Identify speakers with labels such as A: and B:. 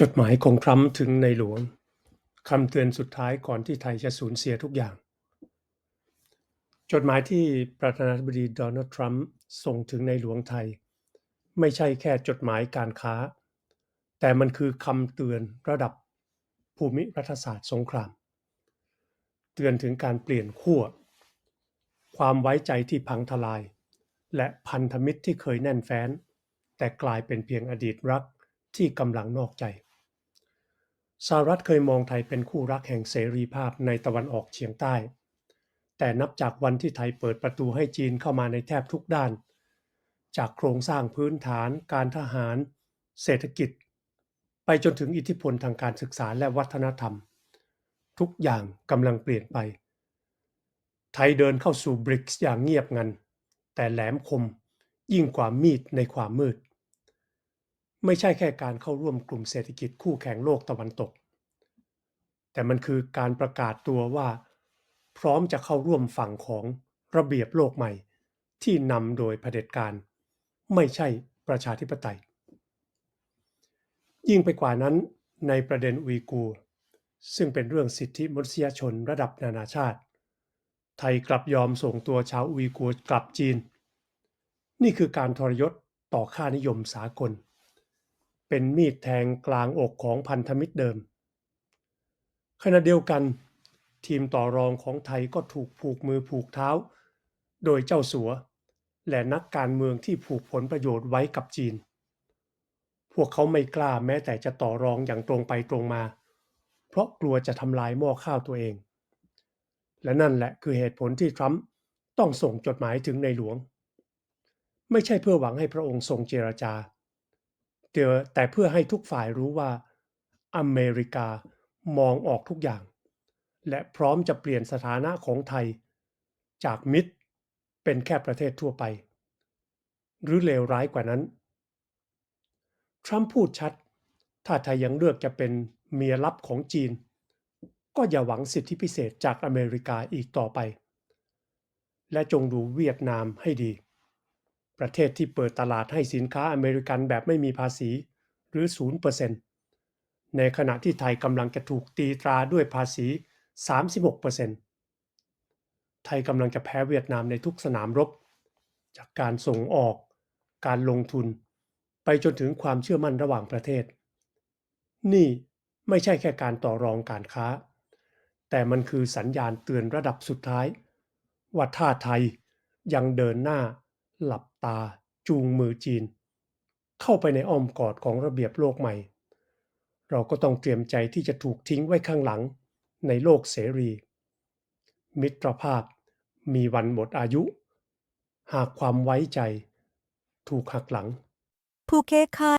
A: จดหมายของทรัมป์ถึงในหลวงคำเตือนสุดท้ายก่อนที่ไทยจะสูญเสียทุกอย่าง จดหมายที่ประธานาธิบดีโดนัลด์ทรัมป์ส่งถึงในหลวงไทย ไม่ใช่แค่จดหมายการค้า แต่มันคือคำเตือนระดับภูมิรัฐศาสตร์สงคราม เตือนถึงการเปลี่ยนขั้วความไว้ใจที่พังทลาย และพันธมิตรที่เคยแน่นแฟ้น แต่กลายเป็นเพียงอดีตรักที่กำลังนอกใจ สหรัฐเคยมองไทยเป็นคู่รักแห่งเสรีภาพในตะวันออกเฉียงใต้ แต่นับจากวันที่ไทยเปิดประตูให้จีนเข้ามาในแทบทุกด้าน จากโครงสร้างพื้นฐาน การทหาร เศรษฐกิจ ไปจนถึงอิทธิพลทางการศึกษาและวัฒนธรรม ทุกอย่างกำลังเปลี่ยนไป ไทยเดินเข้าสู่บริกส์อย่างเงียบงัน แต่แหลมคมยิ่งกว่ามีดในความมืด ไม่ใช่แค่การเข้าร่วมกลุ่มเศรษฐกิจคู่แข่งโลกตะวันตก แต่มันคือการประกาศตัวว่า พร้อมจะเข้าร่วมฝั่งของระเบียบโลกใหม่ ที่นำโดยเผด็จการ ไม่ใช่ประชาธิปไตย ยิ่งไปกว่านั้นในประเด็นอุยกู ซึ่งเป็นเรื่องสิทธิมนุษยชนระดับนานาชาติ ไทยกลับยอมส่งตัวชาวอุยกูกลับจีน นี่คือการทรยศต่อค่านิยมสากล เป็นมีดแทงกลางอกของพันธมิตรเดิม ขณะเดียวกัน ทีมต่อรองของไทยก็ถูกผูกมือผูกเท้า โดยเจ้าสัว และนักการเมืองที่ผูกผลประโยชน์ไว้กับจีน พวกเขาไม่กล้าแม้แต่จะต่อรองอย่างตรงไปตรงมา เพราะกลัวจะทำลายหม้อข้าวตัวเอง และนั่นแหละคือเหตุผลที่ทรัมป์ต้องส่งจดหมายถึงในหลวง ไม่ใช่เพื่อหวังให้พระองค์ทรงเจรจา แต่เพื่อให้ทุกฝ่ายรู้ว่า อเมริกามองออกทุกอย่าง และพร้อมจะเปลี่ยนสถานะของไทย จากมิตรเป็นแค่ประเทศทั่วไป หรือเลวร้ายกว่านั้น ทรัมป์พูดชัด ถ้าไทยยังเลือกจะเป็นเมียลับของจีน ก็อย่าหวังสิทธิพิเศษจากอเมริกาอีกต่อไป และจงดูเวียดนามให้ดี ประเทศที่เปิดตลาดให้สินค้าอเมริกันแบบไม่มีภาษีหรือ 0%ในขณะที่ไทยกำลังจะถูกตีตราด้วยภาษี 36%ไทยกำลังจะแพ้เวียดนามในทุกสนามรบ จากการส่งออก การลงทุน ไปจนถึงความเชื่อมั่นระหว่างประเทศ นี่ไม่ใช่แค่การต่อรองการค้า แต่มันคือสัญญาณเตือนระดับสุดท้าย ว่าถ้าไทยยังเดินหน้า หลับตาจูงมือจีน เข้าไปในอ้อมกอดของระเบียบโลกใหม่ เราก็ต้องเตรียมใจที่จะถูกทิ้งไว้ข้างหลังในโลกเสรี มิตรภาพมีวันหมดอายุ หากความไว้ใจ ถูกหักหลัง
B: ภูเคค่ะ